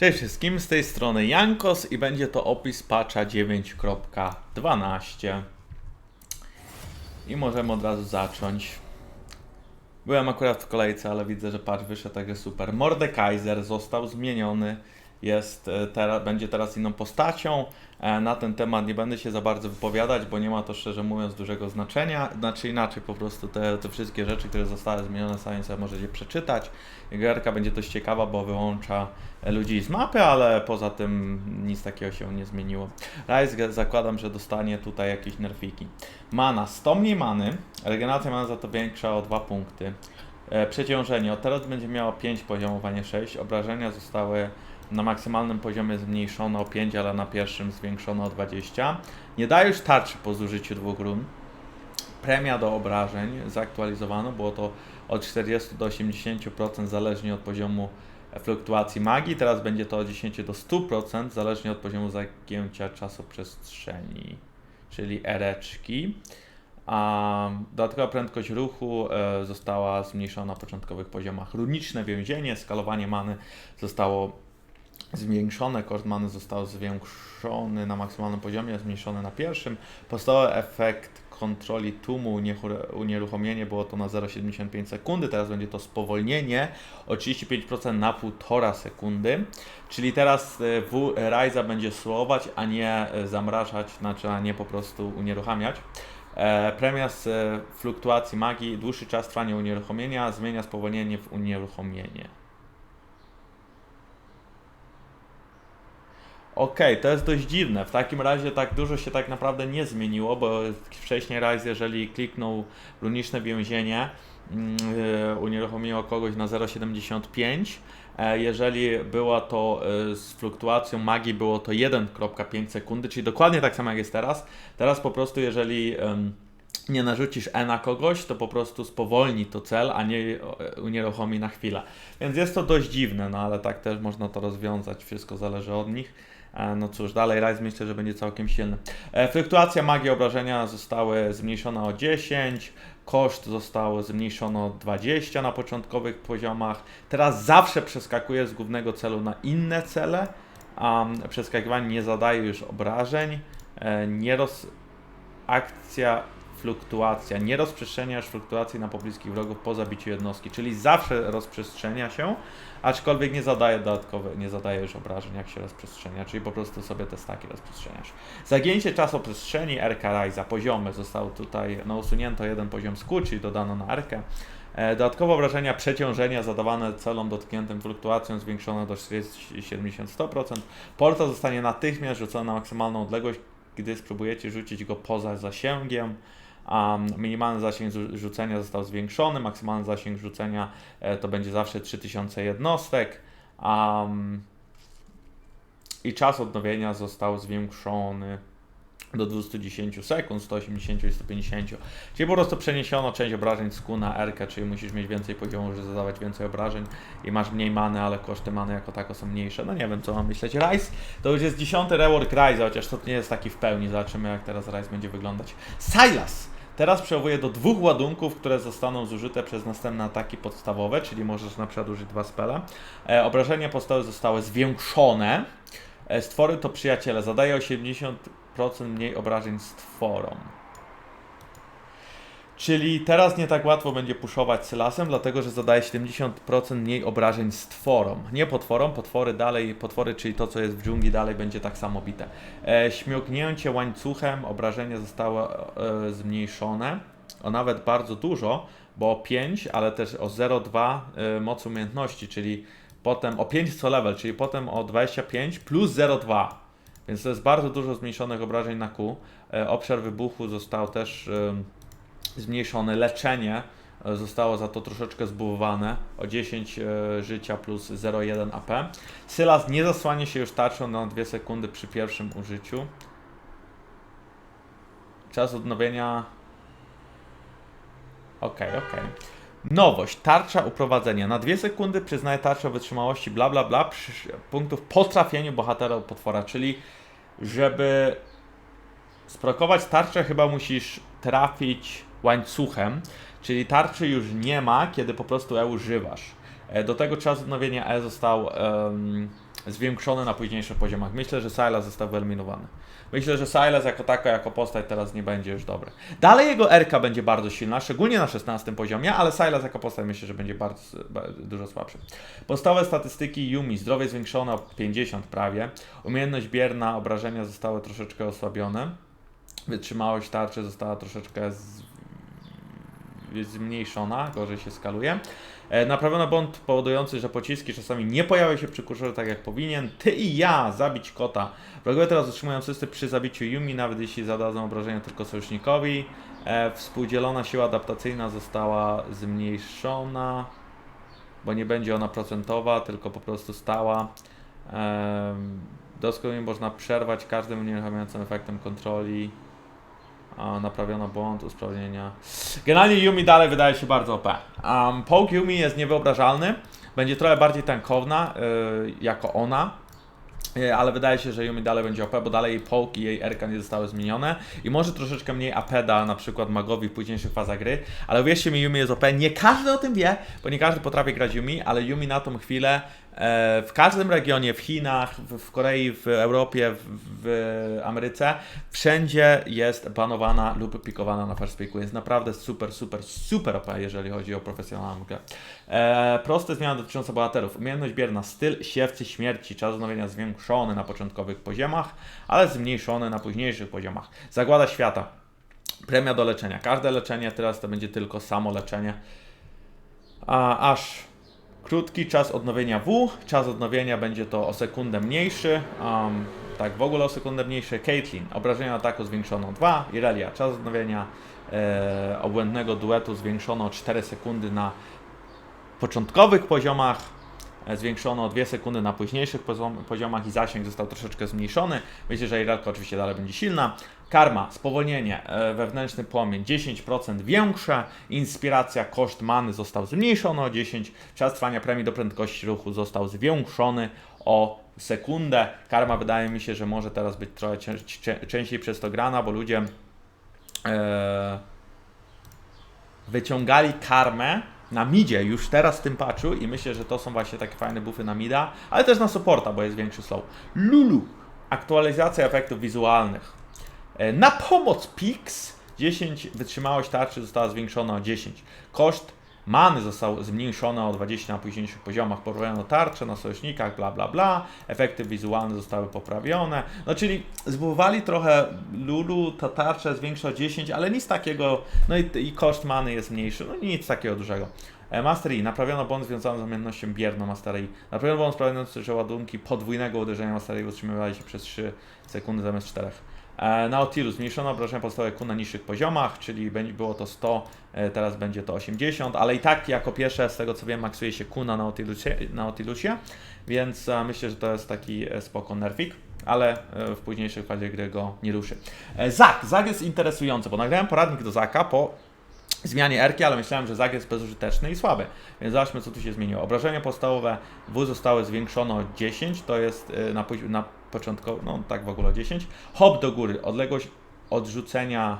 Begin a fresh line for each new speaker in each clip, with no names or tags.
Cześć wszystkim, z tej strony Jankos i będzie to opis patcha 9.12 i możemy od razu zacząć. Byłem akurat w kolejce, ale widzę, że patch wyszedł, także super. Mordekaiser został zmieniony, jest, e, teraz, będzie teraz inną postacią. E, Na ten temat nie będę się za bardzo wypowiadać, bo nie ma to szczerze mówiąc dużego znaczenia. Znaczy inaczej po prostu te, te wszystkie rzeczy, które zostały zmienione, sami sobie możecie przeczytać. Gierka będzie dość ciekawa, bo wyłącza ludzi z mapy, ale poza tym nic takiego się nie zmieniło. Rise zakładam, że dostanie tutaj jakieś nerfiki. Mana, 100 mniej many, regeneracja mana za to większa o 2 punkty. E, Przeciążenie, od teraz będzie miało 5 poziomów, a nie 6. Obrażenia zostały na maksymalnym poziomie zmniejszone o 5, ale na pierwszym zwiększone o 20. Nie daje już tarczy po zużyciu dwóch run. Premia do obrażeń zaktualizowano, było to od 40 do 80% zależnie od poziomu fluktuacji magii. Teraz będzie to od 10 do 100% zależnie od poziomu zagięcia czasoprzestrzeni, czyli ereczki. A dodatkowa prędkość ruchu e, została zmniejszona na początkowych poziomach. Runiczne więzienie, skalowanie many zostało zwiększone, koszt many został zwiększony na maksymalnym poziomie, zmniejszony na pierwszym. Podstawowy efekt kontroli tłumu, unieruchomienie było to na 0,75 sekundy, teraz będzie to spowolnienie o 35% na 1,5 sekundy, czyli teraz e, W Ryza będzie słować, a nie e, zamrażać, znaczy a nie po prostu unieruchamiać. E, premia z fluktuacji magii, dłuższy czas trwania unieruchomienia zmienia spowolnienie w unieruchomienie. Okej, to jest dość dziwne. W takim razie tak dużo się tak naprawdę nie zmieniło, bo wcześniej raz, jeżeli kliknął runiczne więzienie, mm, e, unieruchomiło kogoś na 0,75. E, Jeżeli było to e, z fluktuacją magii, było to 1,5 sekundy, czyli dokładnie tak samo jak jest teraz. Teraz po prostu, jeżeli nie narzucisz E na kogoś, to po prostu spowolni to cel, a nie e, unieruchomi na chwilę. Więc jest to dość dziwne, no ale tak też można to rozwiązać, wszystko zależy od nich. E, No cóż, dalej Rise myślę, że będzie całkiem silny. E, Fluktuacja magii obrażenia zostały zmniejszone o 10, koszt został zmniejszony o 20 na początkowych poziomach. Teraz zawsze przeskakuje z głównego celu na inne cele, mm, przeskakiwanie nie zadaje już obrażeń. E, Nie roz... Akcja fluktuacja. Nie rozprzestrzeniasz fluktuacji na pobliskich wrogów po zabiciu jednostki, czyli zawsze rozprzestrzenia się, aczkolwiek nie zadaje dodatkowe, nie zadaje już obrażeń jak się rozprzestrzenia, czyli po prostu sobie te staki rozprzestrzeniasz. Zagięcie czasoprzestrzeni RK Ryza, poziomy, został tutaj, no usunięto jeden poziom skór, czyli dodano na RK. E, Dodatkowe obrażenia przeciążenia zadawane celom dotkniętym fluktuacją zwiększone do 40-70-100%. Portal zostanie natychmiast rzucony na maksymalną odległość, gdy spróbujecie rzucić go poza zasięgiem. Minimalny zasięg zu- rzucenia został zwiększony, maksymalny zasięg rzucenia e, to będzie zawsze 3000 jednostek. I czas odnowienia został zwiększony do 210 sekund, 180 i 150. Czyli po prostu przeniesiono część obrażeń z Q na R, czyli musisz mieć więcej poziomów, żeby zadawać więcej obrażeń i masz mniej many, ale koszty many jako tako są mniejsze. No nie wiem, co mam myśleć. Rise to już jest dziesiąty rework Rise, chociaż to nie jest taki w pełni. Zobaczymy, jak teraz Rise będzie wyglądać. Silas! Teraz przewołuje do dwóch ładunków, które zostaną zużyte przez następne ataki podstawowe, czyli możesz na przykład użyć dwa spele. E, obrażenia podstawowe zostały zwiększone. E, stwory to przyjaciele. Zadaje 80% mniej obrażeń stworom. Czyli teraz nie tak łatwo będzie puszować Sylasem, dlatego że zadaje 70% mniej obrażeń stworom. Nie potworom, potwory dalej, potwory, czyli to co jest w dżungli dalej będzie tak samo bite. E, śmioknięcie łańcuchem, obrażenia zostały e, zmniejszone o nawet bardzo dużo, bo o 5, ale też o 0,2 e, mocy umiejętności, czyli potem o 5 co level, czyli potem o 25 plus 0,2. Więc to jest bardzo dużo zmniejszonych obrażeń na Q. E, obszar wybuchu został też em, zmniejszony. Leczenie e, zostało za to troszeczkę zbudowane o 10 e, życia plus 0,1 AP. Sylas nie zasłania się już tarczą na 2 sekundy przy pierwszym użyciu. Czas odnowienia. Okej, okej. Nowość, tarcza uprowadzenia. Na 2 sekundy przyznaje tarczę wytrzymałości, bla bla bla, punktów po trafieniu bohatera od potwora, czyli żeby sprokować tarczę chyba musisz trafić łańcuchem, czyli tarczy już nie ma, kiedy po prostu E używasz. Do tego czas odnowienia E został em, zwiększony na późniejszych poziomach. Myślę, że Sylas został wyeliminowany. Myślę, że Sylas jako taka, jako postać teraz nie będzie już dobry. Dalej jego RK będzie bardzo silna, szczególnie na 16 poziomie, ale Sylas jako postać myślę, że będzie bardzo, bardzo dużo słabszy. Podstawowe statystyki Yumi, zdrowie zwiększone o 50 prawie, umiejętność bierna, obrażenia zostały troszeczkę osłabione, wytrzymałość tarczy została troszeczkę zmniejszona, gorzej się skaluje. E, Naprawiono błąd powodujący, że pociski czasami nie pojawiają się przy kurzorze tak jak powinien. Ty i ja, zabić kota. Wrogowie teraz otrzymują asysty przy zabiciu Yumi, nawet jeśli zadadzą obrażenia tylko sojusznikowi. E, współdzielona siła adaptacyjna została zmniejszona, bo nie będzie ona procentowa, tylko po prostu stała. E, doskonale można przerwać każdym unieruchamiającym efektem kontroli. Naprawiono błąd, usprawnienia. Generalnie Yumi dalej wydaje się bardzo OP. Um, poke Yumi jest niewyobrażalny. Będzie trochę bardziej tankowna yy, jako ona. Yy, ale wydaje się, że Yumi dalej będzie OP, bo dalej jej poke i jej RK nie zostały zmienione. I może troszeczkę mniej AP da na przykład magowi w późniejszych fazach gry. Ale uwierzcie mi, Yumi jest OP. Nie każdy o tym wie, bo nie każdy potrafi grać Yumi, ale Yumi na tą chwilę w każdym regionie, w Chinach, w, Korei, w Europie, w, Ameryce, wszędzie jest banowana lub pikowana na first picku. Jest naprawdę super, super, super OP, jeżeli chodzi o profesjonalną grę. E, proste zmiany dotyczące bohaterów. Umiejętność bierna, styl siewcy śmierci, czas odnowienia zwiększony na początkowych poziomach, ale zmniejszony na późniejszych poziomach. Zagłada świata. Premia do leczenia. Każde leczenie teraz to będzie tylko samo leczenie. A, aż krótki czas odnowienia W. Czas odnowienia będzie to o sekundę mniejszy. Um, tak, w ogóle o sekundę mniejszy. Caitlyn, obrażenia ataku zwiększono o 2. Irelia, czas odnowienia e, obłędnego duetu zwiększono o 4 sekundy na początkowych poziomach. E, Zwiększono o 2 sekundy na późniejszych poziomach i zasięg został troszeczkę zmniejszony. Myślę, że Irelka oczywiście dalej będzie silna. Karma, spowolnienie, e, wewnętrzny płomień 10% większe. Inspiracja, koszt many został zmniejszony o 10. Czas trwania premii do prędkości ruchu został zwiększony o sekundę. Karma wydaje mi się, że może teraz być trochę cię- cię- częściej przez to grana, bo ludzie e, wyciągali karmę na midzie już teraz w tym patchu i myślę, że to są właśnie takie fajne buffy na mida, ale też na supporta, bo jest większy slow. Lulu, aktualizacja efektów wizualnych. E, Na pomoc Pix 10 wytrzymałość tarczy została zwiększona o 10. Koszt many został zmniejszony o 20 na późniejszych poziomach. Porównując tarcze na sojusznikach, bla bla bla. Efekty wizualne zostały poprawione. No czyli zbudowali trochę Lulu, ta tarcza jest większa o 10, ale nic takiego. No i, i koszt many jest mniejszy. No nic takiego dużego. E, Master E. Naprawiono błąd związany z umiejętnością bierną Master. Naprawiono błąd sprawiający, że ładunki podwójnego uderzenia Master E utrzymywali się przez 3 sekundy zamiast 4. E, Nautilus, zmniejszono obrażenia podstawowe Q na niższych poziomach, czyli było to 100, e, teraz będzie to 80, ale i tak jako pierwsze, z tego co wiem, maksuje się Q na Nautilusie, Nautilusie więc e, myślę, że to jest taki spoko nerfik, ale w późniejszej fazie gry go nie ruszy. Zak, Zak jest interesujący, bo nagrałem poradnik do Zaka po zmianie Erki, ale myślałem, że Zag jest bezużyteczny i słaby. Więc zobaczmy, co tu się zmieniło. Obrażenia podstawowe W zostały zwiększone o 10, to jest na, na początku, no tak w ogóle 10. Hop do góry, odległość odrzucenia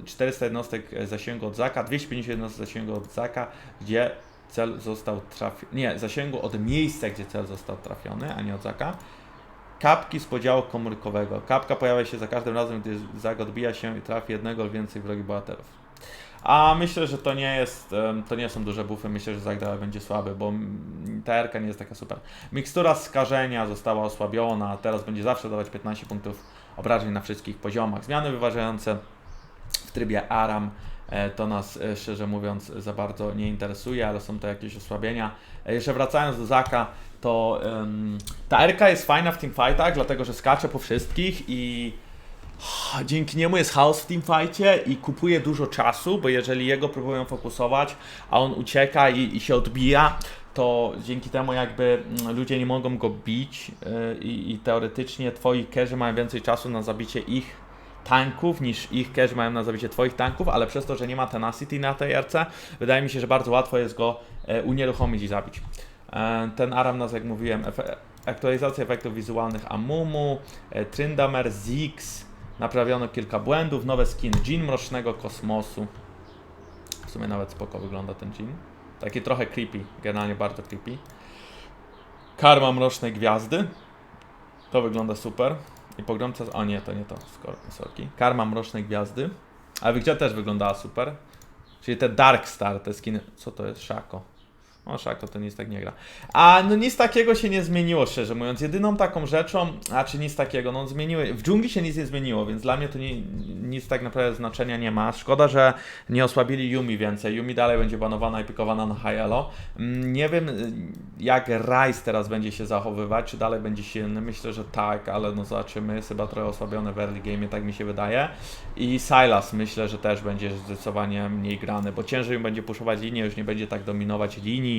y, 400 jednostek zasięgu od Zaka, 250 jednostek zasięgu od Zaka, gdzie cel został trafiony, nie, zasięgu od miejsca, gdzie cel został trafiony, a nie od Zaka. Kapki z podziału komórkowego. Kapka pojawia się za każdym razem, gdy Zag odbija się i trafi jednego lub więcej wrogich bohaterów. A myślę, że to nie jest, to nie są duże buffy, myślę, że Zagdala będzie słaby, bo mm, ta RK nie jest taka super. Mikstura skażenia została osłabiona, teraz będzie zawsze dawać 15 punktów obrażeń na wszystkich poziomach. Zmiany wyważające w trybie ARAM e, to nas e, szczerze mówiąc za bardzo nie interesuje, ale są to jakieś osłabienia. E, Jeszcze wracając do Zaka, to em, ta RK jest fajna w teamfightach, dlatego że skacze po wszystkich i Dzięki niemu jest chaos w teamfightie i kupuje dużo czasu, bo jeżeli jego próbują fokusować, a on ucieka i, i się odbija, to dzięki temu jakby mm, ludzie nie mogą go bić yy, i, teoretycznie twoi kerzy mają więcej czasu na zabicie ich tanków niż ich kerzy mają na zabicie twoich tanków, ale przez to, że nie ma tenacity na tej RC, wydaje mi się, że bardzo łatwo jest go e, unieruchomić i zabić. E, ten Aram nas, jak mówiłem, efe, aktualizacja efektów wizualnych Amumu, e, Tryndamere, Ziggs, Naprawiono kilka błędów, nowe skin Dżin Mrocznego Kosmosu. W sumie nawet spoko wygląda ten Dżin. Taki trochę creepy, generalnie bardzo creepy. Karma Mrocznej Gwiazdy. To wygląda super. I pogromca... O nie, to nie to. Skor- Sorki. Karma Mrocznej Gwiazdy. Ale Wiglia też wyglądała super. Czyli te Dark Star, te skiny. Co to jest? Szako. O, Szako to nic tak nie gra. A no nic takiego się nie zmieniło, szczerze mówiąc. Jedyną taką rzeczą, a czy nic takiego, no zmieniły. W dżungli się nic nie zmieniło, więc dla mnie to nie, nic tak naprawdę znaczenia nie ma. Szkoda, że nie osłabili Yumi więcej. Yumi dalej będzie banowana i pikowana na elo. Mm, Nie wiem, jak Rice teraz będzie się zachowywać, czy dalej będzie silny. Myślę, że tak, ale no zobaczymy. Chyba trochę osłabiony w early game, tak mi się wydaje. I Sylas myślę, że też będzie zdecydowanie mniej grany, bo ciężej będzie puszować linię, już nie będzie tak dominować linii,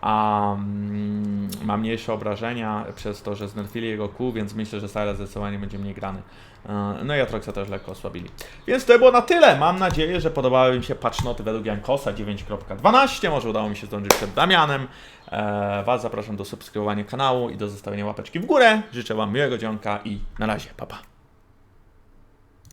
a mm, ma mniejsze obrażenia przez to, że znerfili jego kół, więc myślę, że Sylas zdecydowanie będzie mniej grany. E, No i Atroxa też lekko osłabili. Więc to było na tyle. Mam nadzieję, że podobały mi się patchnoty według Jankosa 9.12. Może udało mi się zdążyć przed Damianem. E, Was zapraszam do subskrybowania kanału i do zostawienia łapeczki w górę. Życzę Wam miłego dzionka i na razie. Pa, pa.